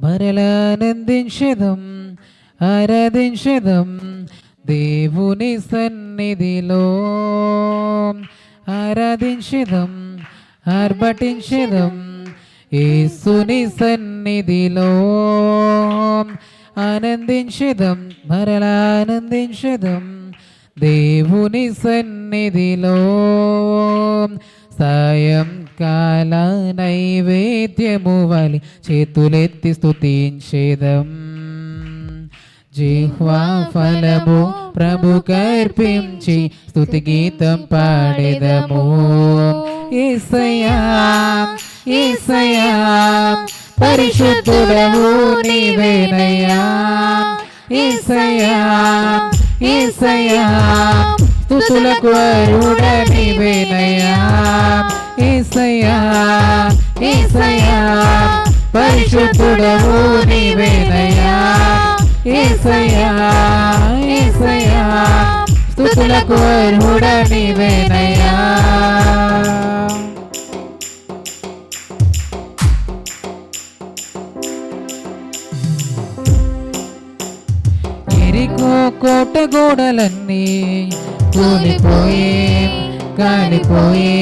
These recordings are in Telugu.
మరలానందించదం ఆరాధించదం దేవుని సన్నిధిలో ఆరాధించదం ఆర్భటించదం యేసుని సన్నిధిలో ఆనందించదం మరలా ఆనందించదం దేవుని సన్నిధిలో సాయంకాల నైవేద్యము వాలి చేతులెత్తి స్తుతించేదం జిహ్వా ఫలము ప్రభు కర్పించి స్థుతి గీతం పాడేదము ఏసయ్యా ఏసయ్యా పరిశుద్ధుడవు నీవేనయ్యా ఏసయ్యా ఏసయ్యా స్తుతులకు అరుడ నీవేనయ్యా ఏసయ్యా ఏసయ్యా పరిశుద్ధుడవు నీవేనయ్యా. ఏసయ్యా ఏసయ్యా స్తుతులకు అర్హుడ నీవేనయ్యా. ఎరికో కోట గోడలన్నీ కూలిపోయే కాలిపోయే.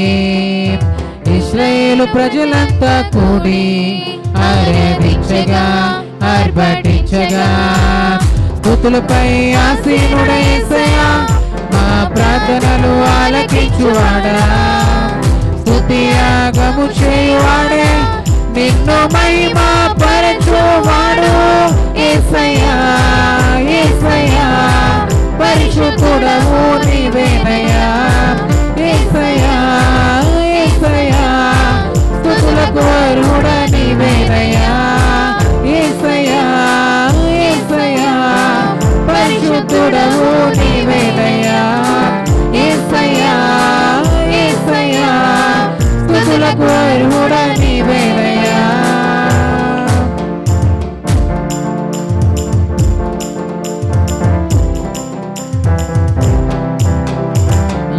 ఇస్రాయేలు ప్రజలంతా కూడి ఆరాధించగా ఆర్భటించగా. స్థుతులపై ఆసీనుడేసయా మా ప్రార్థనలు ఆలకించువాడా. స్తుతి యాగము చేయువాడే నిన్ను మహిమా పరచువాడు ఏసయ్యా ఏసయ్యా. పరిశుద్ధుడవు నీవేనయ్యా. స్తుతులకు నీవేనయ్యా ఏసయ్యా ఏసయ్యా పరిశుద్ధుడవు నీవేనయ్యా ఏసయ్యా ఏసయ్యా స్తుతులకు అర్హుడ నీవేనయ్యా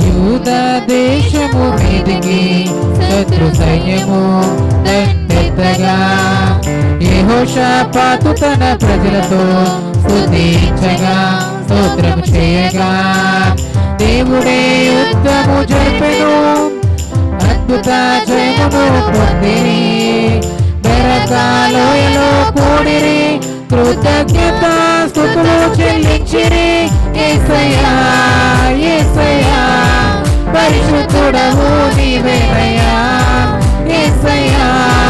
యూద దేశము మీదికి శత్రు సైన్యము దండెత్తగా యహోషాపాతు తన ప్రజలతో స్థుతించగా స్తోత్రము చేయగా. దేవుడే యుద్ధము జరిపెను అద్భుత జయమును పొందిరి. బెరకాలోయలో కూడిరి కృతజ్ఞత స్థుతులు చెల్లించిరి. ఏసయ్యా ఏసయ్యా పరిశుద్ధుడవు నీవేనయ్యా. ఏసయ్యా.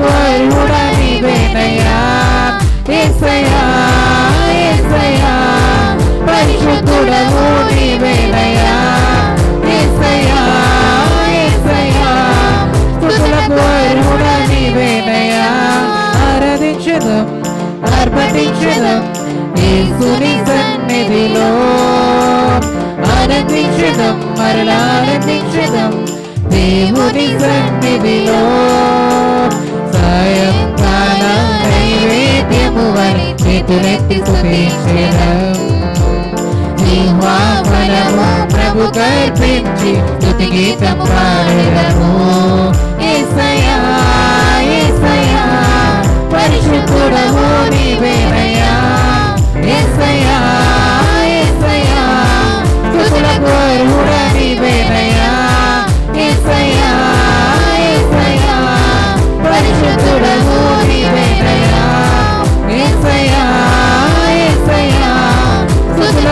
స్థుతులకు అర్హుడ నీవేనయ్యా ఏసయ్యా ఏసయ్యా పరిశుద్ధుడవు నీవేనయ్యా ఏసయ్యా ఏసయ్యా స్తుతులకు అర్హుడ నీవేనయ్యా ఆరాధించదం ఆర్భటించదం యేసుని సన్నిధిలో ఆనందించదం మరలా ఆనందించదం దేవుని సన్నిధిలో చేతులెత్తి స్తుతించదం జీవా ఫలము ప్రభు కల్పించి స్థుతి గీతం పాడెదము యేసయ్యా యేసయ్యా పరిశుద్ధుడము నీవేనయ్యా। యేసయ్యా యేసయ్యా స్థుతులకు అర్హుడ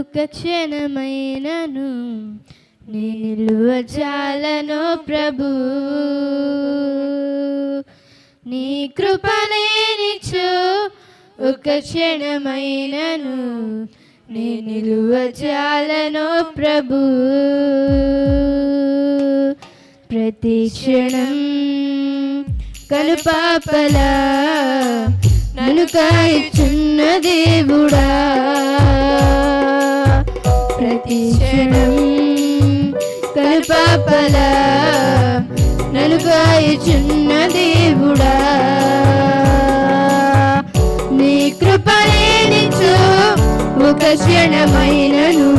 ఒక క్షణమైనను నీ నిలువ చాలను ప్రభు. నీ కృపలేనిచో ఒక క్షణమైనను నీ నిలువ చాలను ప్రభు. ప్రతి క్షణం కనుపాపలా నన్ను దేవుడా. ప్రతి క్షణం కనుపాపలా దేవుడా. నీ కృపలేనిచు ఒక క్షణమైనను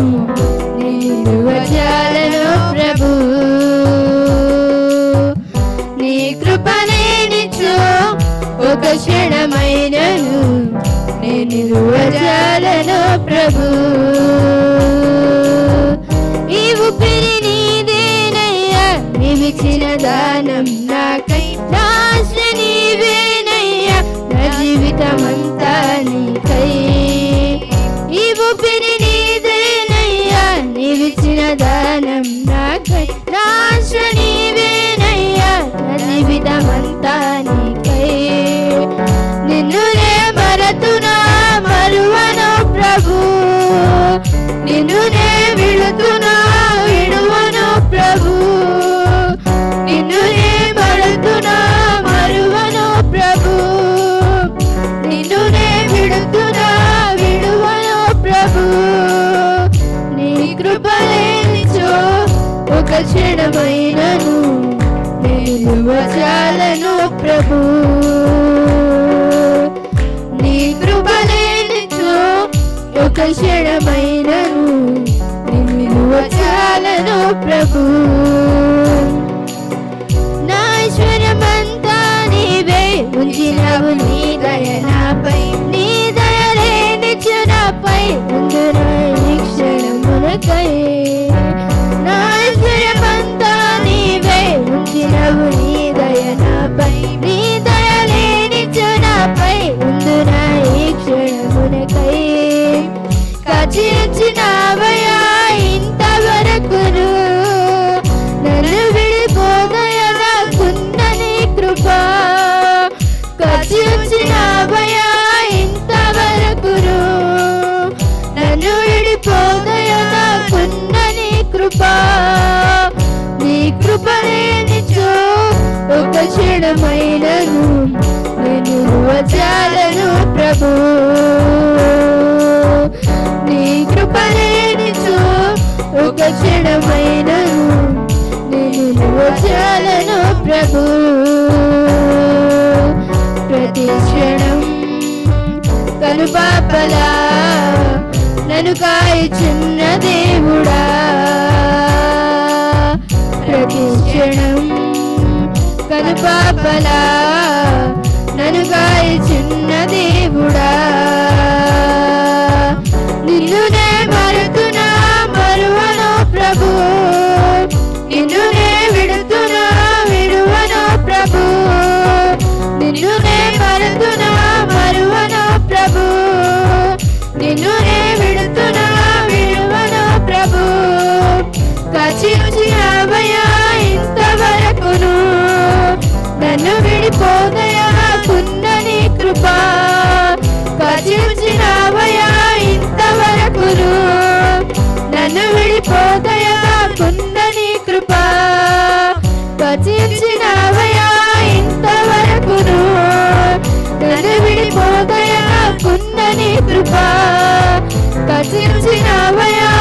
నీరు వచాలను ప్రభు. నీ కృపలేనిచు ఒక క్షణమైనను నేను వచాలను ప్రభు. ఊపిరి నీదేనయ్యా నీవిచ్చిన దానం నాకై. నాశ నీవేనయ్యా నా జీవితమంతా నీకై. ఈ ఊపిరి నీదేనయ్యా నీవిచ్చిన దానం నాకై. నాశ నీవేనయ్యా నా జీవితమంతా నీ క్షణమైనను నేను ప్రభు. నీ కృపలేనిచో ఒక క్షణమైనను నిలువచాలను ప్రభు. నా ఐశ్వర్యమంతా నీవే ఉంచినవు నీ దయ నాపై నీ దయలే నిచ్చునపై ముందున ఈ ప్రాణమైనను నేను వచాలను ప్రభు. నీ కృప ఒక క్షణమైనను నేను చాలను ప్రభు. ప్రతి క్షణం కనుపాపలా నన్ను చిన్నదే కనుపాపలా నన్ను చిన్న దేవుడా. నిన్నునే మరుతున్నా మరువను ప్రభు నీ కృప. కచించినవయా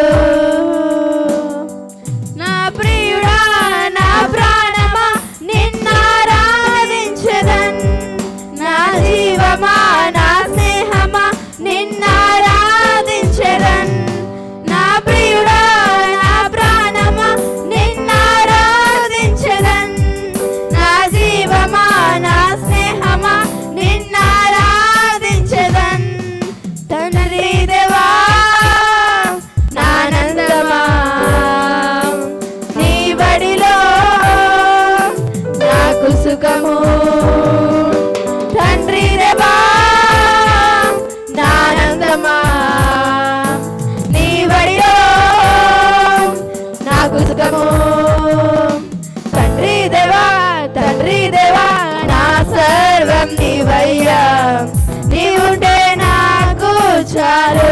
అయ్యా. నీవుంటే నాకు చాలు.